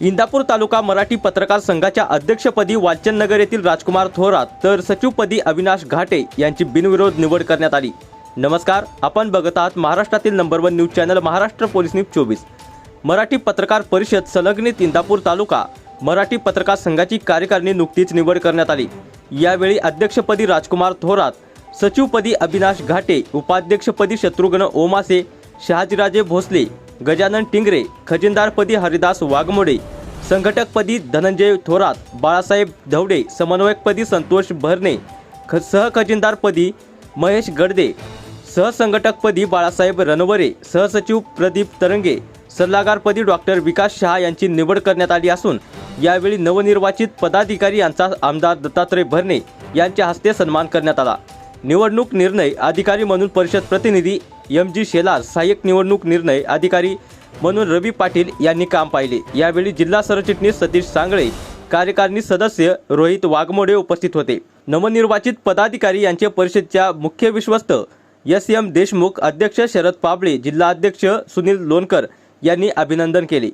इंदापूर तालुका मराठी पत्रकार संघाच्या अध्यक्षपदी वाचननगर येथील राजकुमार थोरात तर सचिवपदी अविनाश घाटे यांची बिनविरोध निवड करण्यात आली. नमस्कार आपण बघत आहात महाराष्ट्रातील number one news channel Maharashtra police news चोवीस. मराठी पत्रकार परिषद संलग्नित इंदापूर तालुका मराठी पत्रकार संघाची कार्यकारिणी नुकतीच निवड करण्यात आली. यावेळी अध्यक्षपदी राजकुमार थोरात सचिवपदी अविनाश घाटे उपाध्यक्षपदी शत्रुघ्न ओमासे शहाजीराजे भोसले गजानन टिंगरे खजिनदारपदी हरिदास वाघमोडे संघटकपदी धनंजय थोरात बाळासाहेब धवडे समन्वयकपदी संतोष भरणे ख सहखजिनदारपदी महेश गडदे सहसंघटकपदी बाळासाहेब रणवरे सहसचिव प्रदीप तरंगे सल्लागारपदी डॉक्टर विकास शहा यांची निवड करण्यात आली असून यावेळी नवनिर्वाचित पदाधिकारी यांचा आमदार दत्तात्रय भरणे यांच्या हस्ते सन्मान करण्यात आला. निवडणूक निर्णय अधिकारी म्हणून परिषद प्रतिनिधी एम जी शेलार सहाय्यक निवडणूक निर्णय अधिकारी म्हणून रवी पाटील यांनी काम पाहिले. यावेळी जिल्हा सरचिटणीस सतीश सांगळे कार्यकारिणी सदस्य रोहित वाघमोडे उपस्थित होते. नवनिर्वाचित पदाधिकारी यांचे परिषदेच्या मुख्य विश्वस्त एस एम देशमुख अध्यक्ष शरद पाबळे जिल्हा अध्यक्ष सुनील लोणकर यांनी अभिनंदन केले.